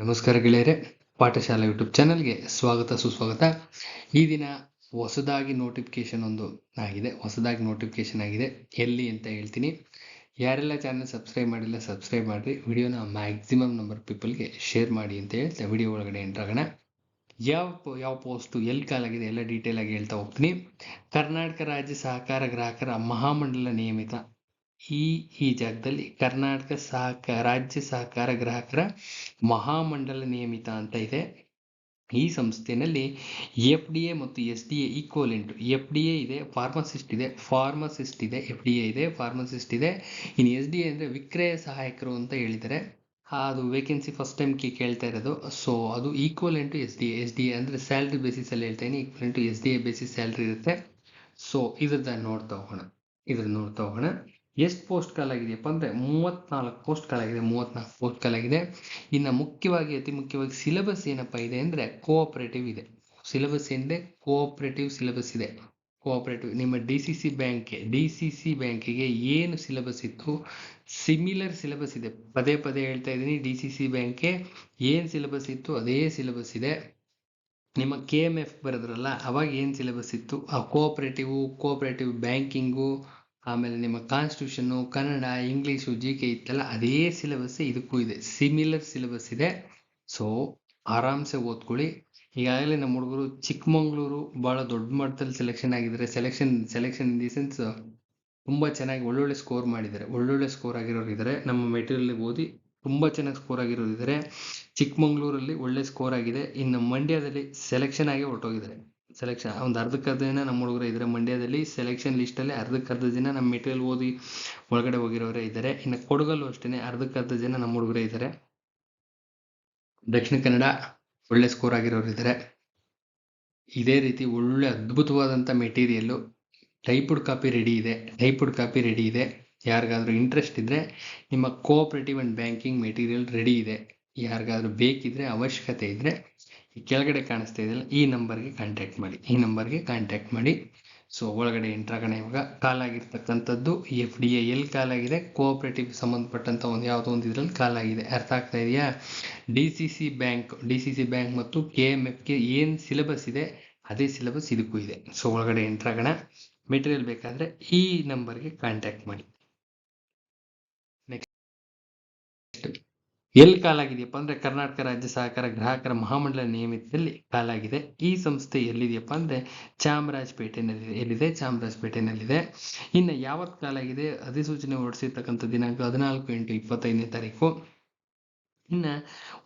ನಮಸ್ಕಾರ ಗೆಳೆಯರೆ, ಪಾಠಶಾಲಾ ಯೂಟ್ಯೂಬ್ ಚಾನಲ್ಗೆ ಸ್ವಾಗತ, ಸುಸ್ವಾಗತ. ಈ ದಿನ ಹೊಸದಾಗಿ ನೋಟಿಫಿಕೇಶನ್ ಒಂದು ಆಗಿದೆ. ಹೊಸದಾಗಿ ನೋಟಿಫಿಕೇಶನ್ ಆಗಿದೆ. ಎಲ್ಲಿ ಅಂತ ಹೇಳ್ತೀನಿ. ಯಾರೆಲ್ಲ ಚಾನಲ್ ಸಬ್ಸ್ಕ್ರೈಬ್ ಮಾಡಿಲ್ಲ ಸಬ್ಸ್ಕ್ರೈಬ್ ಮಾಡಿರಿ. ವಿಡಿಯೋನ ಮ್ಯಾಕ್ಸಿಮಮ್ ನಂಬರ್ ಪೀಪಲ್ಗೆ ಶೇರ್ ಮಾಡಿ ಅಂತ ಹೇಳ್ತಾ ವಿಡಿಯೋ ಒಳಗಡೆ ಎಂಟ್ರಾಗೋಣ ಯಾವ ಯಾವ ಪೋಸ್ಟು ಎಲ್ಲಿ ಕಾಲಾಗಿದೆ ಎಲ್ಲ ಡೀಟೇಲ್ ಆಗಿ ಹೇಳ್ತಾ ಹೋಗ್ತೀನಿ. ಕರ್ನಾಟಕ ರಾಜ್ಯ ಸಹಕಾರ ಗ್ರಾಹಕರ ಮಹಾಮಂಡಲ ನಿಯಮಿತ ಈ ಈ ಜಾಗದಲ್ಲಿ ಕರ್ನಾಟಕ ಸಹಕಾರ ರಾಜ್ಯ ಸಹಕಾರ ಗ್ರಾಹಕರ ಮಹಾಮಂಡಲ ನಿಯಮಿತ ಅಂತ ಇದೆ. ಈ ಸಂಸ್ಥೆಯಲ್ಲಿ ಎಫ್ ಡಿ ಎ ಮತ್ತು S D A equivalent F D A ಇದೆ ಫಾರ್ಮಸಿಸ್ಟ್ ಇದೆ ಫಾರ್ಮಸಿಸ್ಟ್ ಇದೆ, ಎಫ್ ಡಿ ಎ ಇದೆ ಫಾರ್ಮಸಿಸ್ಟ್ ಇದೆ. ಇನ್ನು ಎಸ್ ಡಿ ಎ ಅಂದರೆ ವಿಕ್ರಯ ಸಹಾಯಕರು ಅಂತ ಹೇಳಿದ್ದಾರೆ ಅದು ವೇಕೆನ್ಸಿ ಫಸ್ಟ್ ಟೈಮ್ ಕೇಳ್ತಾ ಇರೋದು. ಸೊ ಅದು equivalent S D A. S D A ಅಂದರೆ ಸ್ಯಾಲ್ರಿ ಬೇಸಿಸಲ್ಲಿ ಹೇಳ್ತಾ equivalent S D A basis salary ಇರುತ್ತೆ. ಸೊ ಇದ್ರದ್ದು ನೋಡ್ತಾ ಹೋಗೋಣ. ಇದ್ರದ್ದು ನೋಡ್ತಾ ಹೋಗೋಣ. ಎಷ್ಟು ಪೋಸ್ಟ್ ಕಾಲಾಗಿದೆಯಪ್ಪ ಅಂದರೆ ಮೂವತ್ತ್ನಾಲ್ಕು ಪೋಸ್ಟ್ ಕಾಲಾಗಿದೆ ಮೂವತ್ತ್ನಾಲ್ಕು ಪೋಸ್ಟ್ ಕಾಲಾಗಿದೆ ಇನ್ನು ಮುಖ್ಯವಾಗಿ, ಅತಿ ಮುಖ್ಯವಾಗಿ ಸಿಲೆಬಸ್ ಏನಪ್ಪ ಇದೆ ಅಂದರೆ ಕೋಆಪರೇಟಿವ್ ಇದೆ. ಸಿಲೆಬಸ್ ಏನಿದೆ ಕೋಆಪರೇಟಿವ್ ಸಿಲೆಬಸ್ ಇದೆ. ಕೋಆಪರೇಟಿವ್ ನಿಮ್ಮ ಡಿ ಸಿ ಸಿ ಬ್ಯಾಂಕ್ಗೆ ಡಿ ಸಿ ಸಿ ಬ್ಯಾಂಕಿಗೆ ಏನು ಸಿಲೆಬಸ್ ಇತ್ತು? ಸಿಮಿಲರ್ ಸಿಲೆಬಸ್ ಇದೆ. ಪದೇ ಪದೇ ಹೇಳ್ತಾ ಇದ್ದೀನಿ ಡಿ ಸಿ ಸಿ ಬ್ಯಾಂಕ್ಗೆ ಏನು ಸಿಲೆಬಸ್ ಇತ್ತು? ಅದೇ ಸಿಲೆಬಸ್ ಇದೆ. ನಿಮ್ಮ ಕೆ ಎಂ ಎಫ್ ಬರೆದ್ರಲ್ಲ, ಅವಾಗ ಏನು ಸಿಲೆಬಸ್ ಇತ್ತು? ಆ ಕೋಆಪರೇಟಿವ್ ಕೋಆಪರೇಟಿವ್ ಬ್ಯಾಂಕಿಂಗು ಆಮೇಲೆ ನಿಮ್ಮ constitution Kannada English G K ಇತ್ತಲ್ಲ, ಅದೇ ಸಿಲೆಬಸ್ ಇದಕ್ಕೂ ಇದೆ. ಸಿಮಿಲರ್ ಸಿಲೆಬಸ್ ಇದೆ. ಸೊ ಆರಾಮ್ಸೆ ಓದ್ಕೊಳ್ಳಿ. ಈಗಾಗಲೇ ನಮ್ಮ ಹುಡುಗರು ಚಿಕ್ಕಮಂಗ್ಳೂರು ಭಾಳ ದೊಡ್ಡ ಮಟ್ಟದಲ್ಲಿ ಸೆಲೆಕ್ಷನ್ ಆಗಿದ್ದಾರೆ. Selection selection in the sense ತುಂಬ ಚೆನ್ನಾಗಿ ಒಳ್ಳೊಳ್ಳೆ ಸ್ಕೋರ್ ಮಾಡಿದ್ದಾರೆ. ಒಳ್ಳೊಳ್ಳೆ ಸ್ಕೋರ್ ಆಗಿರೋರು ಇದ್ದಾರೆ. ನಮ್ಮ ಮೆಟೀರಿಯಲ್ ಓದಿ ತುಂಬ ಚೆನ್ನಾಗಿ ಸ್ಕೋರ್ ಆಗಿರೋರು ಇದ್ದಾರೆ. ಚಿಕ್ಕಮಂಗ್ಳೂರಲ್ಲಿ ಒಳ್ಳೆ ಸ್ಕೋರ್ ಆಗಿದೆ. ಇನ್ನು ಮಂಡ್ಯದಲ್ಲಿ ಸೆಲೆಕ್ಷನ್ ಆಗಿ ಹೊರಟೋಗಿದ್ದಾರೆ. ಸೆಲೆಕ್ಷನ್ ಒಂದು ಅರ್ಧಕ್ಕರ್ಧ ದಿನ ನಮ್ಮ ಹುಡುಗರು ಇದ್ದಾರೆ ಮಂಡ್ಯದಲ್ಲಿ ಸೆಲೆಕ್ಷನ್ ಲಿಸ್ಟಲ್ಲಿ ಅರ್ಧಕ್ಕರ್ಧ ದಿನ ನಮ್ಮ ಮೆಟೀರಿಯಲ್ ಓದಿ ಒಳಗಡೆ ಹೋಗಿರೋರೇ ಇದ್ದಾರೆ. ಇನ್ನು ಕೊಡಗಲ್ಲೂ ಅಷ್ಟೇ ಅರ್ಧಕ್ಕರ್ಧ ಜನ ನಮ್ಮ ಹುಡುಗರೇ ಇದ್ದಾರೆ. ದಕ್ಷಿಣ ಕನ್ನಡ ಒಳ್ಳೆ ಸ್ಕೋರ್ ಆಗಿರೋರು ಇದ್ದಾರೆ. ಇದೇ ರೀತಿ ಒಳ್ಳೆ ಅದ್ಭುತವಾದಂಥ ಮೆಟೀರಿಯಲ್ಲು ಟೈಪುಡ್ ಕಾಪಿ ರೆಡಿ ಇದೆ ಟೈಪುಡ್ ಕಾಪಿ ರೆಡಿ ಇದೆ. ಯಾರಿಗಾದ್ರೂ ಇಂಟ್ರೆಸ್ಟ್ ಇದ್ದರೆ ನಿಮ್ಮ cooperative and banking material ready ಇದೆ. ಯಾರಿಗಾದ್ರೂ ಬೇಕಿದ್ದರೆ ಅವಶ್ಯಕತೆ ಇದ್ದರೆ ಈ ಕೆಳಗಡೆ ಕಾಣಿಸ್ತಾ ಇದೆಯಲ್ಲ, ಈ ನಂಬರ್ಗೆ ಕಾಂಟ್ಯಾಕ್ಟ್ ಮಾಡಿ. ಈ ನಂಬರ್ಗೆ ಕಾಂಟ್ಯಾಕ್ಟ್ ಮಾಡಿ. ಸೊ ಒಳಗಡೆ ಎಂಟ್ರಾಗೋಣ ಇವಾಗ. ಕಾಲಾಗಿರ್ತಕ್ಕಂಥದ್ದು ಎಫ್ ಡಿ ಎ ಎಲ್ಲಿ ಕಾಲಾಗಿದೆ ಕೋಆಪರೇಟಿವ್ ಸಂಬಂಧಪಟ್ಟಂಥ ಒಂದು ಯಾವುದೋ ಒಂದು ಇದರಲ್ಲಿ ಕಾಲಾಗಿದೆ ಅರ್ಥ ಆಗ್ತಾ ಇದೆಯಾ? D C C bank D C C bank ಮತ್ತು ಕೆ ಎಂ ಎಫ್ಗೆ ಏನು ಸಿಲೆಬಸ್ ಇದೆ, ಅದೇ ಸಿಲೆಬಸ್ ಇದಕ್ಕೂ ಇದೆ. ಸೊ ಒಳಗಡೆ ಎಂಟ್ರಾಗೋಣ ಮೆಟೀರಿಯಲ್ ಬೇಕಾದರೆ ಈ ನಂಬರ್ಗೆ ಕಾಂಟ್ಯಾಕ್ಟ್ ಮಾಡಿ. ಎಲ್ಲಿ ಕಾಲಾಗಿದೆಯಪ್ಪ ಅಂದ್ರೆ ಕರ್ನಾಟಕ ರಾಜ್ಯ ಸಹಕಾರ ಗ್ರಾಹಕರ ಮಹಾಮಂಡಲ ನಿಯಮಿತದಲ್ಲಿ ಕಾಲಾಗಿದೆ. ಈ ಸಂಸ್ಥೆ ಎಲ್ಲಿದೆಯಪ್ಪ ಅಂದ್ರೆ ಚಾಮರಾಜಪೇಟೆನಲ್ಲಿದೆ. ಎಲ್ಲಿದೆ? ಚಾಮರಾಜಪೇಟೆನಲ್ಲಿದೆ. ಇನ್ನು ಯಾವತ್ತು ಕಾಲಾಗಿದೆ? ಅಧಿಸೂಚನೆ ಹೊರಡಿಸಿರ್ತಕ್ಕಂಥ ದಿನಾಂಕ ಹದಿನಾಲ್ಕು ಎಂಟು ಇಪ್ಪತ್ತೈದನೇ ತಾರೀಕು. ಇನ್ನು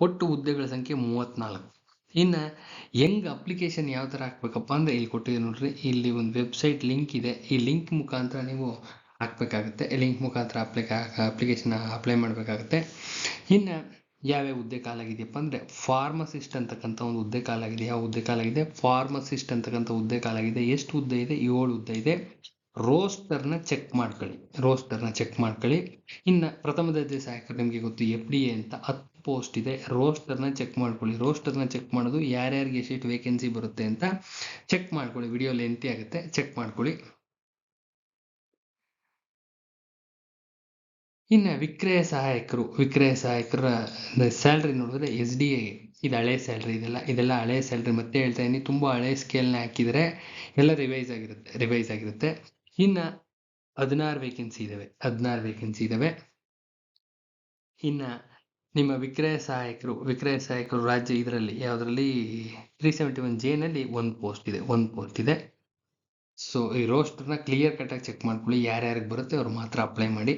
ಒಟ್ಟು ಹುದ್ದೆಗಳ ಸಂಖ್ಯೆ ಮೂವತ್ನಾಲ್ಕು. ಇನ್ನು ಹೆಂಗ್ ಅಪ್ಲಿಕೇಶನ್ ಯಾವ ಥರ ಹಾಕ್ಬೇಕಪ್ಪ ಅಂದರೆ ಇಲ್ಲಿ ಕೊಟ್ಟಿದೆ ನೋಡ್ರಿ. ಇಲ್ಲಿ ಒಂದು ವೆಬ್ಸೈಟ್ ಲಿಂಕ್ ಇದೆ. ಈ ಲಿಂಕ್ ಮುಖಾಂತರ ನೀವು ಹಾಕ್ಬೇಕಾಗುತ್ತೆ ಲಿಂಕ್ ಮುಖಾಂತರ ಅಪ್ಲಿಕ ಅಪ್ಲಿಕೇಶನ್ ಅಪ್ಲೈ ಮಾಡಬೇಕಾಗುತ್ತೆ. ಇನ್ನು ಯಾವ್ಯಾವ ಹುದ್ದೆ ಕಾಲಾಗಿದೆಯಪ್ಪ ಅಂದರೆ ಫಾರ್ಮಸಿಸ್ಟ್ ಅಂತಕ್ಕಂಥ ಒಂದು ಹುದ್ದೆ ಕಾಲಾಗಿದೆ. ಯಾವ ಹುದ್ದೆ ಕಾಲಾಗಿದೆ? ಫಾರ್ಮಸಿಸ್ಟ್ ಅಂತಕ್ಕಂಥ ಹುದ್ದೆ ಕಾಲಾಗಿದೆ. ಎಷ್ಟು ಹುದ್ದೆ ಇದೆ? ಏಳು ಹುದ್ದೆ ಇದೆ. ರೋಸ್ಟರ್ನ ಚೆಕ್ ಮಾಡ್ಕೊಳ್ಳಿ. ರೋಸ್ಟರ್ನ ಚೆಕ್ ಮಾಡ್ಕೊಳ್ಳಿ. ಇನ್ನು ಪ್ರಥಮ ದರ್ಜೆ ಸಹಾಯಕರು ನಿಮಗೆ ಗೊತ್ತು, ಎಫ್ ಡಿ ಎ ಅಂತ ಹತ್ತು ಪೋಸ್ಟ್ ಇದೆ. ರೋಸ್ಟರ್ನ ಚೆಕ್ ಮಾಡ್ಕೊಳ್ಳಿ. ರೋಸ್ಟರ್ನ ಚೆಕ್ ಮಾಡೋದು ಯಾರ್ಯಾರಿಗೆ ಎಷ್ಟು ವೇಕೆನ್ಸಿ ಬರುತ್ತೆ ಅಂತ ಚೆಕ್ ಮಾಡ್ಕೊಳ್ಳಿ. ವಿಡಿಯೋ ಲೆಂತಿ ಆಗುತ್ತೆ ಚೆಕ್ ಮಾಡ್ಕೊಳ್ಳಿ. ಇನ್ನು ವಿಕ್ರಯ ಸಹಾಯಕರು, ವಿಕ್ರಯ ಸಹಾಯಕರ ಸ್ಯಾಲ್ರಿ ನೋಡಿದ್ರೆ ಎಸ್ ಡಿ ಎ ಇದು ಹಳೆ ಸ್ಯಾಲ್ರಿ ಇದೆಲ್ಲ ಇದೆಲ್ಲ ಹಳೆ ಸ್ಯಾಲ್ರಿ ಮತ್ತೆ ಹೇಳ್ತಾ ಇದ್ದೀನಿ ತುಂಬ ಹಳೆ ಸ್ಕೇಲ್ನ ಹಾಕಿದರೆ ಎಲ್ಲ ರಿವೈಸ್ ಆಗಿರುತ್ತೆ ರಿವೈಸ್ ಆಗಿರುತ್ತೆ. ಇನ್ನು ಹದಿನಾರು ವೇಕೆನ್ಸಿ ಇದ್ದಾವೆ ಹದಿನಾರು ವೇಕೆನ್ಸಿ ಇದ್ದಾವೆ ಇನ್ನು ನಿಮ್ಮ ವಿಕ್ರಯ ಸಹಾಯಕರು ವಿಕ್ರಯ ಸಹಾಯಕರು ರಾಜ್ಯ ಇದರಲ್ಲಿ, ಯಾವುದರಲ್ಲಿ? ತ್ರೀ ಸೆವೆಂಟಿ ಒನ್ ಜೆನಲ್ಲಿ ಒಂದು ಪೋಸ್ಟ್ ಇದೆ, ಒಂದು ಪೋಸ್ಟ್ ಇದೆ. ಸೊ ಈ ರೋಸ್ಟರ್ನ ಕ್ಲಿಯರ್ ಕಟ್ಟಾಗಿ ಚೆಕ್ ಮಾಡ್ಕೊಳ್ಳಿ, ಯಾರ್ಯಾರಿಗೆ ಬರುತ್ತೆ ಅವ್ರು ಮಾತ್ರ ಅಪ್ಲೈ ಮಾಡಿ.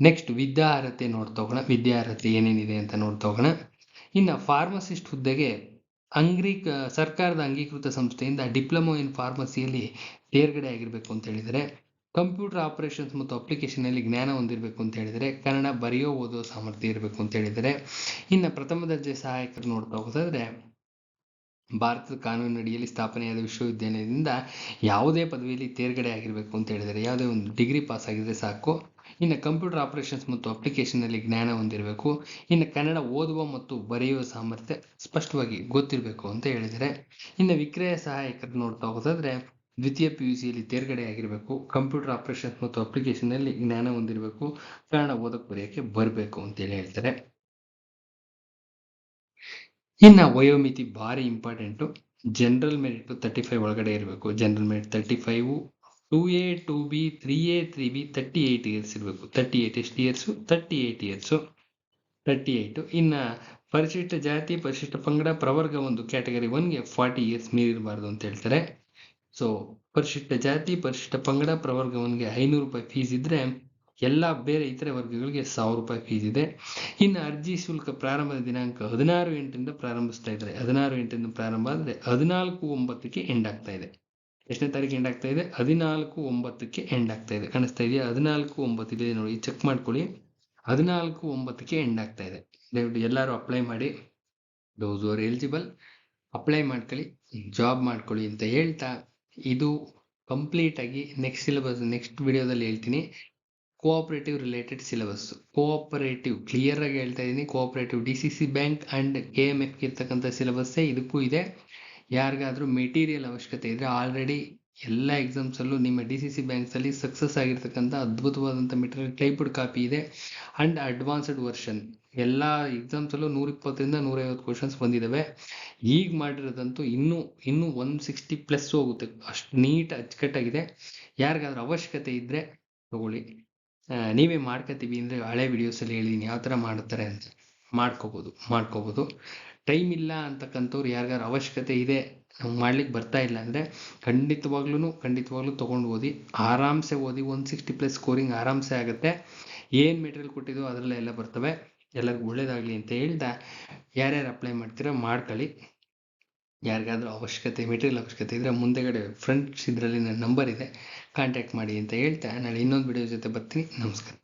ನೆಕ್ಸ್ಟ್ ವಿದ್ಯಾರ್ಹತೆ ನೋಡ್ತಾ ಹೋಗೋಣ. ವಿದ್ಯಾರ್ಹತೆ ಏನೇನಿದೆ ಅಂತ ನೋಡ್ತಾ ಹೋಗೋಣ. ಇನ್ನು ಫಾರ್ಮಸಿಸ್ಟ್ ಹುದ್ದೆಗೆ ಅಂಗ್ರೀ ಸರ್ಕಾರದ ಅಂಗೀಕೃತ ಸಂಸ್ಥೆಯಿಂದ ಡಿಪ್ಲೊಮೊ ಇನ್ ಫಾರ್ಮಸಿಯಲ್ಲಿ ತೇರ್ಗಡೆ ಆಗಿರಬೇಕು ಅಂತ ಹೇಳಿದರೆ ಕಂಪ್ಯೂಟರ್ ಆಪರೇಷನ್ಸ್ ಮತ್ತು ಅಪ್ಲಿಕೇಶನಲ್ಲಿ ಜ್ಞಾನ ಹೊಂದಿರಬೇಕು ಅಂತ ಹೇಳಿದರೆ ಕನ್ನಡ ಬರೆಯೋ ಓದೋ ಸಾಮರ್ಥ್ಯ ಇರಬೇಕು ಅಂತ ಹೇಳಿದರೆ ಇನ್ನು ಪ್ರಥಮ ದರ್ಜೆ ಸಹಾಯಕರು ನೋಡ್ತಾ ಹೋಗೋದಾದ್ರೆ, ಭಾರತದ ಕಾನೂನು ಅಡಿಯಲ್ಲಿ ಸ್ಥಾಪನೆಯಾದ ವಿಶ್ವವಿದ್ಯಾಲಯದಿಂದ ಯಾವುದೇ ಪದವಿಯಲ್ಲಿ ತೇರ್ಗಡೆ ಆಗಿರಬೇಕು ಅಂತ ಹೇಳಿದರೆ ಯಾವುದೇ ಒಂದು ಡಿಗ್ರಿ ಪಾಸ್ ಆಗಿದ್ರೆ ಸಾಕು. ಇನ್ನು ಕಂಪ್ಯೂಟರ್ ಆಪರೇಷನ್ಸ್ ಮತ್ತು ಅಪ್ಲಿಕೇಶನ್ನಲ್ಲಿ ಜ್ಞಾನ ಹೊಂದಿರಬೇಕು. ಇನ್ನು ಕನ್ನಡ ಓದುವ ಮತ್ತು ಬರೆಯುವ ಸಾಮರ್ಥ್ಯ ಸ್ಪಷ್ಟವಾಗಿ ಗೊತ್ತಿರಬೇಕು ಅಂತ ಹೇಳಿದರೆ ಇನ್ನು ವಿಕ್ರಯ ಸಹಾಯಕರು ನೋಡ್ತಾ ಹೋಗೋದಾದ್ರೆ ದ್ವಿತೀಯ ಪಿ ಯು ಸಿಯಲ್ಲಿ ತೇರ್ಗಡೆ ಆಗಿರಬೇಕು ಕಂಪ್ಯೂಟರ್ ಆಪರೇಷನ್ಸ್ ಮತ್ತು ಅಪ್ಲಿಕೇಶನ್ನಲ್ಲಿ ಜ್ಞಾನ ಹೊಂದಿರಬೇಕು. ಕನ್ನಡ ಓದಕ್ಕೆ ಬರೆಯೋಕ್ಕೆ ಬರಬೇಕು ಅಂತೇಳಿ ಹೇಳ್ತಾರೆ. ಇನ್ನು ವಯೋಮಿತಿ ಭಾರಿ important general merit thirty five ಒಳಗಡೆ ಇರಬೇಕು. General merit thirty five two A two B three A three B thirty eight years ಇರಬೇಕು. ತರ್ಟಿ ಏಯ್ಟ್ ಎಷ್ಟು years thirty eight years thirty eight ಇನ್ನು ಪರಿಶಿಷ್ಟ ಜಾತಿ, ಪರಿಶಿಷ್ಟ ಪಂಗಡ, ಪ್ರವರ್ಗ ಒಂದು ಕ್ಯಾಟಗರಿ ಒನ್ಗೆ ಫಾರ್ಟಿ ಇಯರ್ಸ್ ಮೀರಿರಬಾರ್ದು ಅಂತ ಹೇಳ್ತಾರೆ. ಸೊ ಪರಿಶಿಷ್ಟ ಜಾತಿ, ಪರಿಶಿಷ್ಟ ಪಂಗಡ, ಪ್ರವರ್ಗ ಒನ್ಗೆ ಐನೂರು ರೂಪಾಯಿ ಫೀಸ್ ಇದ್ದರೆ ಎಲ್ಲ ಬೇರೆ ಇತರೆ ವರ್ಗಗಳಿಗೆ ಸಾವಿರ ರೂಪಾಯಿ ಫೀಸ್ ಇದೆ. ಇನ್ನು ಅರ್ಜಿ ಶುಲ್ಕ ಪ್ರಾರಂಭದ ದಿನಾಂಕ ಹದಿನಾರು ಎಂಟರಿಂದ ಪ್ರಾರಂಭಿಸ್ತಾ ಇದ್ದಾರೆ. ಹದಿನಾರು ಎಂಟರಿಂದ ಪ್ರಾರಂಭ ಆದರೆ ಹದಿನಾಲ್ಕು ಒಂಬತ್ತಕ್ಕೆ ಎಂಡ್ ಆಗ್ತಾ ಇದೆ. ಎಷ್ಟನೇ ತಾರೀಕು ಎಂಡ್ ಆಗ್ತಾ ಇದೆ? ಹದಿನಾಲ್ಕು ಒಂಬತ್ತಕ್ಕೆ ಎಂಡ್ ಆಗ್ತಾ ಇದೆ. ಕಾಣಿಸ್ತಾ ಇದೆಯಾ? ಹದಿನಾಲ್ಕು ಒಂಬತ್ತು ಇದೆ ನೋಡಿ ಚೆಕ್ ಮಾಡ್ಕೊಳ್ಳಿ. ಹದಿನಾಲ್ಕು ಒಂಬತ್ತಕ್ಕೆ ಎಂಡ್ ಆಗ್ತಾ ಇದೆ. ದಯವಿಟ್ಟು ಎಲ್ಲರೂ ಅಪ್ಲೈ ಮಾಡಿ. ದೋಸ್ ಆರ್ ಎಲಿಜಿಬಲ್ ಅಪ್ಲೈ ಮಾಡ್ಕೊಳ್ಳಿ. ಜಾಬ್ ಮಾಡ್ಕೊಳ್ಳಿ ಅಂತ ಹೇಳ್ತಾ ಇದು ಕಂಪ್ಲೀಟ್ ಆಗಿ ನೆಕ್ಸ್ಟ್ ಸಿಲೆಬಸ್ ನೆಕ್ಸ್ಟ್ ವಿಡಿಯೋದಲ್ಲಿ ಹೇಳ್ತೀನಿ. Cooperative related syllabus cooperative clear ಆಗಿ ಹೇಳ್ತಾ ಇದ್ದೀನಿ cooperative D C C bank and K M F ಇರ್ತಕ್ಕಂಥ ಸಿಲೆಬಸ್ಸೇ ಇದಕ್ಕೂ ಇದೆ. ಯಾರಿಗಾದ್ರೂ ಮೆಟೀರಿಯಲ್ ಅವಶ್ಯಕತೆ ಇದ್ರೆ ಆಲ್ರೆಡಿ ಎಲ್ಲ ಎಕ್ಸಾಮ್ಸಲ್ಲೂ ನಿಮ್ಮ ಡಿ ಸಿ ಸಿ ಬ್ಯಾಂಕ್ಸಲ್ಲಿ ಸಕ್ಸಸ್ ಆಗಿರ್ತಕ್ಕಂಥ ಅದ್ಭುತವಾದಂಥ ಮೆಟೀರಿಯಲ್ ಕ್ಲೈಪುಡ್ ಕಾಪಿ ಇದೆ ಅಂಡ್ ಅಡ್ವಾನ್ಸ್ಡ್ ವರ್ಷನ್ ಎಲ್ಲ ಎಕ್ಸಾಮ್ಸಲ್ಲೂ ನೂರ ಇಪ್ಪತ್ತರಿಂದ ನೂರೈವತ್ತು ಕ್ವಶನ್ಸ್ ಬಂದಿದ್ದಾವೆ ಈಗ ಮಾಡಿರೋದಂತೂ ಇನ್ನೂ ಇನ್ನೂ ಒನ್ ಸಿಕ್ಸ್ಟಿ ಪ್ಲಸ್ ಹೋಗುತ್ತೆ. ಅಷ್ಟು ನೀಟ್ ಅಚ್ಚುಕಟ್ಟಾಗಿದೆ. ಯಾರಿಗಾದ್ರೂ ಅವಶ್ಯಕತೆ ಇದ್ದರೆ ತಗೊಳ್ಳಿ. ನೀವೇ ಮಾಡ್ಕೋತೀವಿ ಅಂದರೆ ಹಳೆ ವಿಡಿಯೋಸಲ್ಲಿ ಹೇಳಿದ್ದೀನಿ ಯಾವ ಥರ ಮಾಡ್ತಾರೆ ಅಂತ. ಮಾಡ್ಕೋಬೋದು ಮಾಡ್ಕೋಬೋದು. ಟೈಮ್ ಇಲ್ಲ ಅಂತಕ್ಕಂಥವ್ರು ಯಾರಿಗಾರು ಅವಶ್ಯಕತೆ ಇದೆ ನಮ್ಗೆ ಮಾಡ್ಲಿಕ್ಕೆ ಬರ್ತಾ ಇಲ್ಲ ಅಂದರೆ ಖಂಡಿತವಾಗ್ಲೂ ಖಂಡಿತವಾಗ್ಲೂ ತೊಗೊಂಡು ಓದಿ, ಆರಾಮ್ಸೆ ಓದಿ ಒನ್ ಸಿಕ್ಸ್ಟಿ ಪ್ಲಸ್ ಸ್ಕೋರಿಂಗ್ ಆರಾಮ್ಸೆ ಆಗುತ್ತೆ. ಏನು ಮೆಟೀರಿಯಲ್ ಕೊಟ್ಟಿದ್ದು ಅದರಲ್ಲೇ ಎಲ್ಲ ಬರ್ತವೆ. ಎಲ್ಲರಿಗೂ ಒಳ್ಳೇದಾಗಲಿ ಅಂತ ಹೇಳ್ತಾ ಯಾರ್ಯಾರು ಅಪ್ಲೈ ಮಾಡ್ತೀರಾ ಮಾಡ್ಕೊಳ್ಳಿ. ಯಾರಿಗಾದ್ರೂ ಅವಶ್ಯಕತೆ ಮೆಟೀರಿಯಲ್ ಅವಶ್ಯಕತೆ ಇದ್ದರೆ ಮುಂದೆಗಡೆ ಫ್ರೆಂಡ್ಸ್ ಇದರಲ್ಲಿ ನನ್ನ ನಂಬರ್ ಇದೆ ಕಾಂಟ್ಯಾಕ್ಟ್ ಮಾಡಿ ಅಂತ ಹೇಳ್ತಾ, ನಾಳೆ ಇನ್ನೊಂದು ವಿಡಿಯೋ ಜೊತೆ ಬರ್ತೀನಿ. ನಮಸ್ಕಾರ.